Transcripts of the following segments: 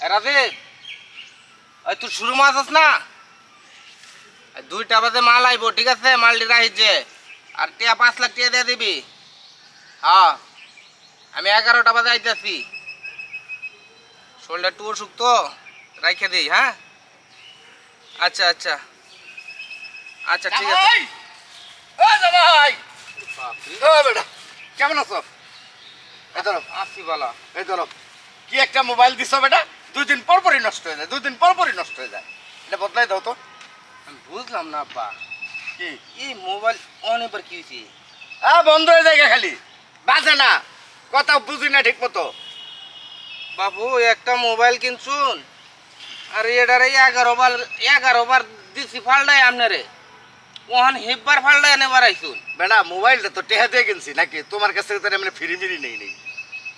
রাজীব ওই তুই শুরু মাছ আস না? দুইটা বাজে মাল আইব ঠিক আছে? মালটি রাখিছে আর টিয়া পাঁচ লাখ টিয়া দিয়ে দিবি। হ্যাঁ আমি এগারোটা বাজে আইতেছি। শরীরটা একটু অসুখ তো রাইখে দিই হ্যাঁ? আচ্ছা আচ্ছা। আচ্ছা ঠিক আছে। জামাই! ও জামাই! বাপরে, ও বেটা কেমন আছো? এই ধরো। আসি বলা এই ধরো। কি একটা মোবাইল দিছো বেটা? দুই দিন পর পরই নষ্ট হয়ে যায় দুই দিন পর পরই নষ্ট হয়ে যায়। এটা বদলাই দাও তো। আমি বুঝলাম না আব্বা। কি? এই মোবাইল অনেকবার কি হয়েছে? আ বন্ধ হয়ে যায় খালি। বাজে না। কথা বুঝি না ঠিক মতো বাবু একটা মোবাইল কিনছুন? আর এটার এই এগারো বার এগারো বার দিছি ফাল্টাই আপনারে। ওহান হেব্বার ফাল্টাই এনে বাড়াইছুন। বেটা মোবাইলটা তো টেহা দিয়ে কিনছি নাকি? তোমার কাছ থেকে তো এমনি ফিরি ফিরি নেই নেই।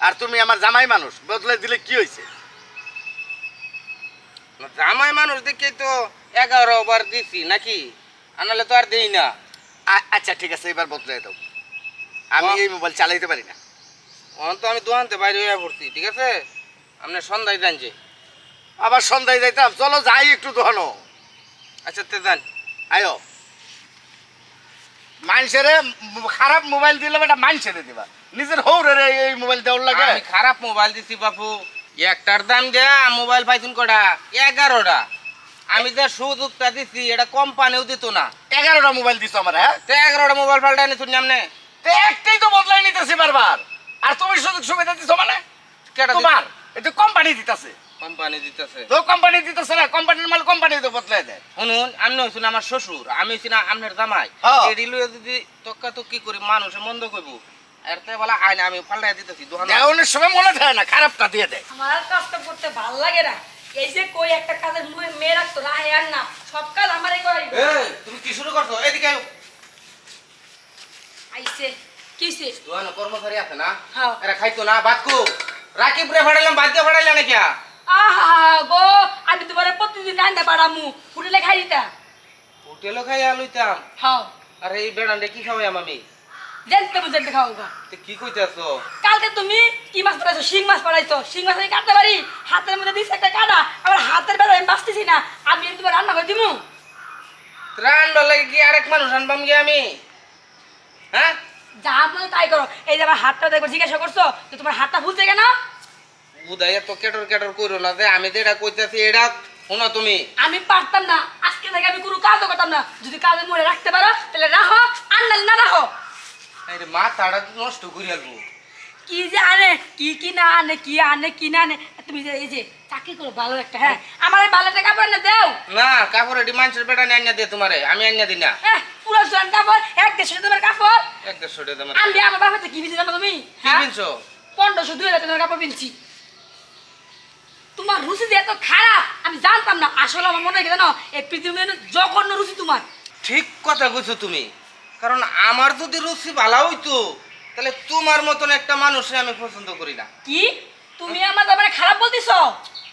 আর তুমি আমার জামাই মানুষ বদলে দিলে কি হয়েছে? জামাই মানুষ তো এগারো বার দিছি নাকি? আনালে তো আর দেই না। আচ্ছা ঠিক আছে এবার বদলে দাও। আমি এই মোবাইল চালাইতে পারি না। ওখান তো আমি দোকানতে বাইরে হয়ে পড়ছি ঠিক আছে? আপনার সন্ধ্যায় যান যে। আবার সন্ধ্যায় যাইতাম। চলো যাই একটু দোকানো আচ্ছা তে যান। আয়ো। মানুষেরে খারাপ মোবাইল দিলে এটা মানুষেরে দিবা। নিজের হৌরে এই মোবাইল দেওয়ার লাগে। আমি খারাপ মোবাইল দিছি বাপু। একটার দাম দেয়া মোবাইল পাইছুন কটা? এগারোটা। আমি যে সুদ সুযোগটা দিছি এটা কোম্পানিও দিত না। এগারোটা মোবাইল দিছো আমার হ্যাঁ? তো এগারোটা মোবাইল পাল্টা এনে শুনি আমনে? তো একটাই তো বদলাই নিতেছি বারবার। আর তুমি সুযোগ সুবিধা দিছো মানে? কেটা তোমার এটা কোম্পানি দিতেছে। কোম্পানি দিতেছে। তো কোম্পানি দিতেছে না কোম্পানির মাল কোম্পানি তো বদলাই দেয়। শুনুন আমি হইছি আমার শ্বশুর আমি হইছি না আপনার জামাই। হ্যাঁ। এডি লইয়া যদি তক্কা তক্কি করি মানুষে মন্দ কইব। আমি পাল্টাই দিতেছি দেওয়ানোর সময় মনে থাকে না খারাপটা দিয়ে দেয়। আমার আর কাজটা করতে ভালো লাগে না। এই যে কই একটা কাজের মুহে মেয়ে রাখতো রাহে আর না সব কাজ আমারই করাই এই তুমি কি শুরু করছ? এদিকে আইও। আইছে। কিছে দোকানে কর্মচারী আছে না? হ্যাঁ। এরা খাইতো না কো। রাকিব রে ফাড়াইলাম বাদ দিয়ে ফাড়াইলা নাকি? আহা গো আমি তোমার প্রতিদিন রান্না পাড়ামু হোটেলে খাই দিতা হোটেলও খাইয়া লইতাম। হ্যাঁ। আরে এই কি খাওয়াই আমি? জানতে বুঝতে খাও গো। তে কি কইতাছো? কালকে তুমি কি মাছ পাড়াইছো? শিং মাছ পাড়াইছো। শিং মাছ আমি কাটতে পারি। হাতের মধ্যে দিছে একটা কাটা আবার হাতের বেলা আমি বাঁচতেছি না। আমি এর তোমার রান্না করে দিমু। রান্ডর লাগে কি আরেক মানুষ আনবাম গিয়ে আমি? হ্যাঁ? যা মনে তাই করো। এই যে আমার হাতটা দেখো জিজ্ঞাসা করছ যে তোমার হাতটা ভুলছে কেন? বুধাই এত কেটর কেটর কইরো না যে আমি যেটা কইতাছি এটা শোনো তুমি। আমি পারতাম না। আজকে থেকে আমি কোনো কাজও করতাম না। যদি কাজে মনে রাখতে পারো তাহলে রাখো। আর না না রাখো। আরে মাথাটা নষ্ট করে আলবো কি যে আনে কি কি না আনে কি আনে কি না আনে। তুমি যে এই যে চাকরি করো ভালো একটা হ্যাঁ? আমার ভালো একটা কাপড় এনে দেও। না কাপড় এটি মানুষের বেটা নিয়ে আনিয়া দে তোমারে আমি আনিয়া দিই না। পুরো জন কাপড় এক দেড়শো তোমার কাপড়। এক দেড়শো তোমার আমি আমার বাবাতে কি বিনছি জানো তুমি? কি হ্যাঁ? কিনছো পনেরোশো দুই হাজার টাকার কাপড় বিনছি। তোমার রুচি যে এত খারাপ আমি জানতাম না। আসলে আমার মনে হয় জানো এই পৃথিবীর জঘন্য রুচি তোমার। ঠিক কথা কইছো তুমি। কারণ আমার যদি রুচি ভালো হইতো তাহলে তোমার মতন একটা মানুষে আমি পছন্দ করি না। কি? তুমি আমার ব্যাপারে খারাপ বলতেছো?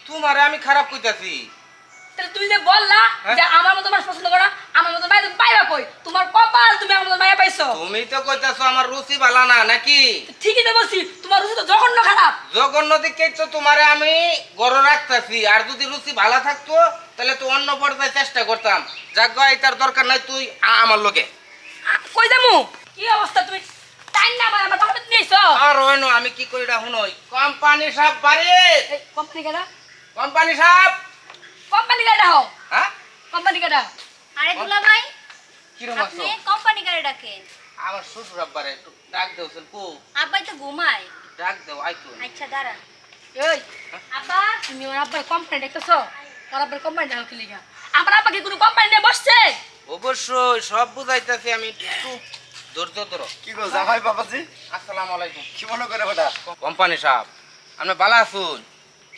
তোমারে আমি খারাপ কইতাছি। তাহলে তুমি যে বললা হ্যাঁ? যে আমার মতো মানুষ পছন্দ করো আমার মতো মায়া তুমি পাইবা কই? তোমার কপাল তুমি আমার মতো মায়া পাইছো। তুমি তো কইতাছো আমার রুচি ভালো না নাকি? ঠিকই তো বলছি তোমার রুচি তো জঘন্য খারাপ। জঘন্য দিকে তো তোমারে আমি গড় রাখতাছি আর যদি রুচি ভালো থাকতো তাহলে তো অন্য পর্যায়ে চেষ্টা করতাম। যাক এটার দরকার নাই তুই আমার লোকে কই যামু? কি অবস্থা তুমি? টাইম না আমার আমার বাবা আর হইনো আমি কি করি রাখুন কোম্পানি সাহেব বাড়ি? এই কোম্পানি কাটা কোম্পানি সাহেব? কোম্পানি কাটা হও? হ্যাঁ? কোম্পানি কাটা আরে দুলা ভাই কিরম আছো আপনি কোম্পানি গাড়ি ডাকেন? আমার শ্বশুর আব্বারে একটু ডাক দেওছেন কো। আব্বাই তো ঘুমায়। ডাক দেও আইতো আচ্ছা দাঁড়ান এই আব্বা তুমি আমার আব্বার কোম্পানি দেখতেছো তোর আব্বার কোম্পানি দেখো কি লিগা? আমার আব্বা কি কোনো কোম্পানি নিয়ে বসছে? অবশ্যই সব বুঝাইতাছি আমি। একটু ধৈর্য ধরো। কি গো জামাই বাবাজি? আসসালামু আলাইকুম। কি মনে করে বেটা? কোম্পানি সাহেব আপনি ভালো আছুন?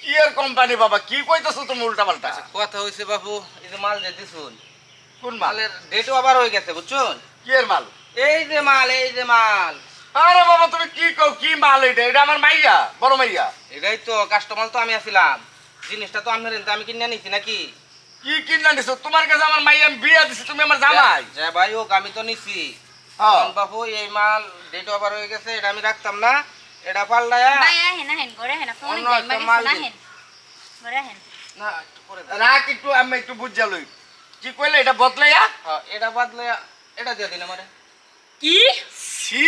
কি আর কোম্পানি বাবা কি কইতেছো তুমি উল্টা পাল্টা কথা হয়েছে বাবু এই যে মাল যে দিছুন। কোন মাল? মালের ডেটও আবার হয়ে গেছে বুঝছুন? কি এর মাল? এই যে মাল এই যে মাল। আরে বাবা তুমি কি কও কি মাল এটা? এটা আমার মাইয়া বড় মাইয়া। এটাই তো কাস্টমার তো আমি আছিলাম। জিনিসটা তো এনতে আমি কিনে নিছি নাকি? কি কিনা দিছো? তোমার কাছে আমার মাইয়া আমি বিয়া দিছি তুমি আমার জামাই। যে ভাই হোক আমি তো নিছি। হ্যাঁ। বাবু এই মাল ডেট ওভার হয়ে গেছে এটা আমি রাখতাম না। এটা পাল্টায়া ভাই আহেন আহেন ঘরে আহেন মাগে মাল শোনা দিন। আহেন। না একটু পরে রাখ একটু আমি একটু বুঝা লই। কি কইলে এটা বদলাইয়া? হ্যাঁ, এটা বাদলে এটা দিয়ে দিন আমারে। কি? সি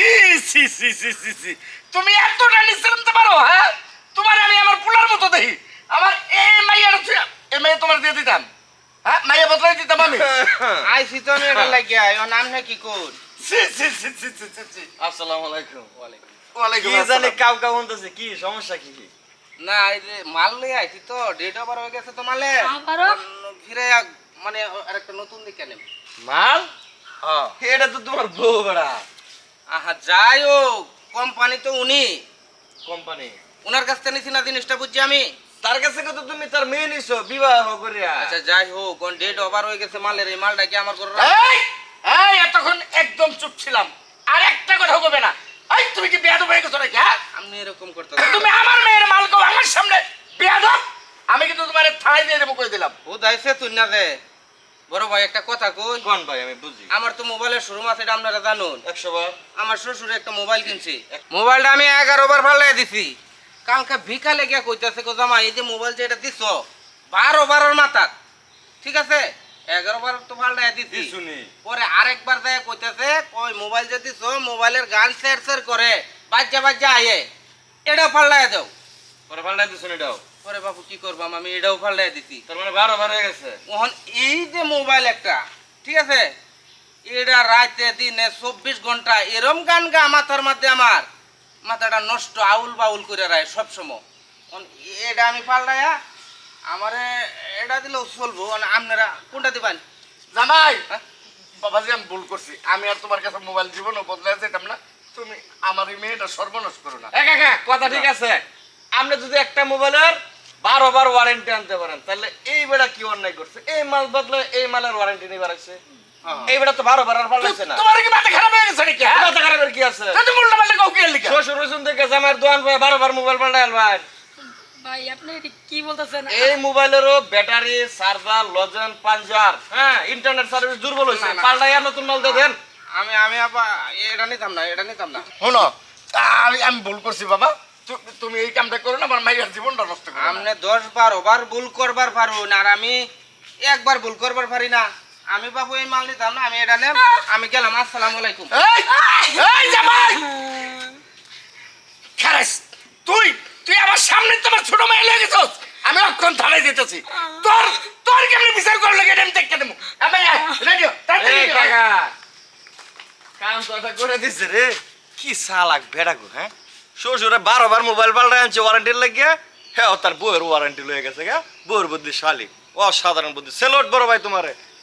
সি সি সি সি সি তুমি এতটা নিশ্চয় নিতে পারো হ্যাঁ? তোমার আমি আমার পুলার মতো দেখি। আমার এই মাইয়ার এই মাইয়া তোমার দিয়ে দিতাম। হ্যাঁ মাইয়া বদলাই দিতাম আমি। আইসি তো আমি এটা লাগিয়া এর নাম না কি কোন সি সি সি সি সি আসসালামু আলাইকুম। ওয়ালাইকুম কি জানি কাউ কাউ বলতেছে কি সমস্যা কি না এই যে মাল লই আইছি তো ডেট ওভার হয়ে গেছে তো মালে। আবারও? ফিরে মানে আরেকটা নতুন দিকে নেব মাল? হ্যাঁ। এটা তো তোমার বউ বেড়া। আহা যাই হোক কোম্পানি তো উনি। কোম্পানি? ওনার কাছ থেকে নিছি না জিনিসটা বুঝছি আমি? তার কাছে তো তুমি তার মেয়ে নিছো বিবাহ করিয়া। আচ্ছা যাই হোক কোন ডেট ওভার হয়ে গেছে মালের এই মালটা কি আমার করে এই এই এতক্ষণ একদম চুপ ছিলাম। আর একটা কথা হবে না? এই তুমি কি বেয়াদব হয়ে গেছো নাকি হ্যাঁ? আপনি এরকম করতে তুমি আমার মেয়ের মাল কও আমার সামনে বেয়াদব? আমি কিন্তু তোমার থানায় দিয়ে দেবো কই দিলাম। ও দাইছে তুই না দে বড় ভাই একটা কথা কই। কোন ভাই আমি বুঝি। আমার তো মোবাইলের শোরুম আছে এটা আপনারা জানুন। একশো বার। আমার শ্বশুর একটা মোবাইল কিনছি। মোবাইলটা আমি এগারো বার ফালাই দিছি। কালকে বিকালে গিয়া কইতাছে কো জামা এই যে মোবাইল যে এটা দিছ বারো বারের মাথা ঠিক আছে? এগারো বার তো ফাল্টাই দিছি। শুনি পরে আরেকবার যায় কইতাছে ওই মোবাইল যে দিছ মোবাইলের গান শেয়ার শেয়ার করে বাজ্যা বাজ্যা আয়ে এটাও ফাল্টাই দাও। পরে পাল্টাই দিছো এটাও? পরে বাবু কি করবাম আমি এটাও ফাল্টাই দিছি। তার মানে বারো বার হয়ে গেছে। ওহন এই যে মোবাইল একটা ঠিক আছে? এটা রাতে দিনে চব্বিশ ঘণ্টা এরম গান গা মাথার মধ্যে আমার। মাথাটা নষ্ট আউল বাউল করে রায় সবসময়। এটা আমি পাল্টায়া আমারে এটা দিলেও চলবো। আপনারা কোনটা দিবেন? জানাই হ্যাঁ? বাবাজি আমি ভুল করছি। আমি আর তোমার কাছে মোবাইল জীবনও বদলাই যেতাম না। তুমি আমার এই মেয়েটা সর্বনাশ করো না। এক কাকা কথা ঠিক আছে। আপনি যদি একটা মোবাইলের বারো বার ওয়ারেন্টি আনতে পারেন তাহলে এই বেড়া কি অন্যায় করছে? এই মাল বদলে এই মালের ওয়ারেন্টি নিবার আছে। এই বেড়া তো বারো না। তোমার কি মাথা খারাপ হয়ে গেছে নাকি হ্যাঁ? মাথা খারাপের কি আছে? তুমি উল্টা পাল্টা কাউ কি লিখা শ্বশুর রসুন থেকে বারো বার মোবাইল পাল্টাই ভাই। ভাই আপনি এটি কি বলতেছেন? এই মোবাইলেরও ব্যাটারি চার্জার লজেন পাঞ্জার হ্যাঁ ইন্টারনেট সার্ভিস দুর্বল না। নতুন মাল দিয়ে দেন। আমি আমি আবার এটা নিতাম না এটা নিতাম না। শোনো আমি আমি ভুল করছি বাবা। তুমি এই কামটা করো না আমার মাইয়ার জীবনটা নষ্ট করো। আপনি দশ বারো বার ভুল করবার পারুন আর আমি একবার ভুল করবার পারি না। আমি বাবু এই মাল নিতাম না আমি এটা নেব। আমি গেলাম আসসালামু আলাইকুম। এই এই জামাই! খারাস তুই তুই আমার সামনে তোমার ছোট মেয়ে লেগে গেছস? আমি অক্ষণ থানায় যেতেছি। তোর তোর কেমনি বিচার করে লাগে আমি দেখতে দেবো। আমি রেডিও কাম এটা করে দিছে রে। কি সালাক ভেড়া গো হ্যাঁ? শ্বশুরে বারো বার মোবাইল পাল্টাই আনছে ওয়ারেন্টির লাগিয়ে। হ্যাঁ তার বউয়ের ওয়ারেন্টি লয়ে গেছে গা। বউয়ের বদলি শালিক অসাধারণ বুদ্ধি সেলোট বড় ভাই তোমারে।